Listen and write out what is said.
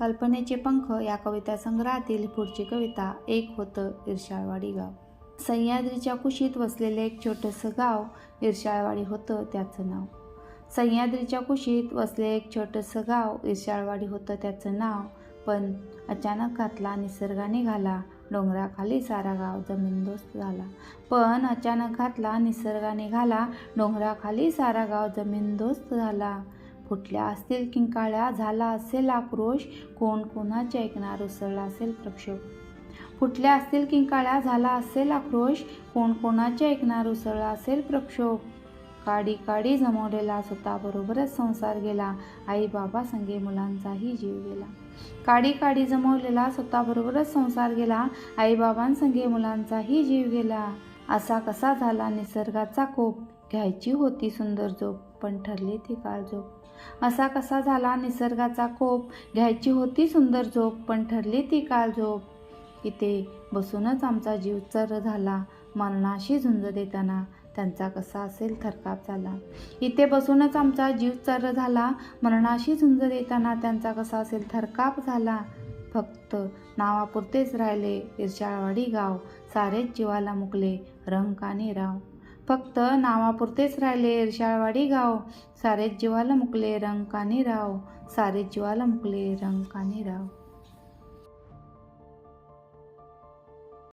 कल्पनेचे पंख या कविता संग्रहातील पुढची कविता एक होतं इर्शाळवाडी गाव. सह्याद्रीच्या कुशीत वसलेले एक छोटंसं गाव इर्शाळवाडी होतं त्याचं नाव. सह्याद्रीच्या कुशीत वसले एक छोटंसं गाव इर्शाळवाडी होतं त्याचं नाव. पण अचानक घातला निसर्गाने घाला डोंगराखाली सारा गाव जमीनदोस्त झाला. पण अचानक घातला निसर्गाने घाला डोंगराखाली सारा गाव जमीनदोस्त झाला. फुटल्या असतील किंकाळ्या झाला असेल आक्रोश कोण कोणाचे ऐकणार उसळला असेल प्रक्षोभ? फुटल्या असतील किंकाळ्या झाला असेल आक्रोश कोण कोणाचे ऐकणार उसळला असेल प्रक्षोभ? काडी काडी जमवलेला स्वतःबरोबरच संसार गेला आई बाबा संगे मुलांचाही जीव गेला. काडी काडी जमवलेला स्वतःबरोबरच संसार गेला आई बाबांसंगे मुलांचाही जीव गेला. असा कसा झाला निसर्गाचा कोप? घ्यायची होती सुंदर झोप. पण ठरली ती काळ झोप असा कसा झाला? निसर्गाचा कोप घ्यायची होती सुंदर झोप पण ठरली ती काळ झोप इथे बसूनच आमचा जीव चर झाला मरणाशी झुंज देताना. त्यांचा कसा असेल थरकाप झाला. इथे बसूनच आमचा जीव चर झाला मरणाशी झुंज देताना त्यांचा कसा असेल थरकाप झाला. फक्त नावापुरतेच राहिले इर्शाळवाडी गाव. सारेच जीवाला मुकले रंग आणि राव. फक्त नावापुरतेच राहिले इर्शाळवाडी गाव. सारे जीवाला मुकले रंग आणि राव. सारे जीवाला मुकले रंग राव.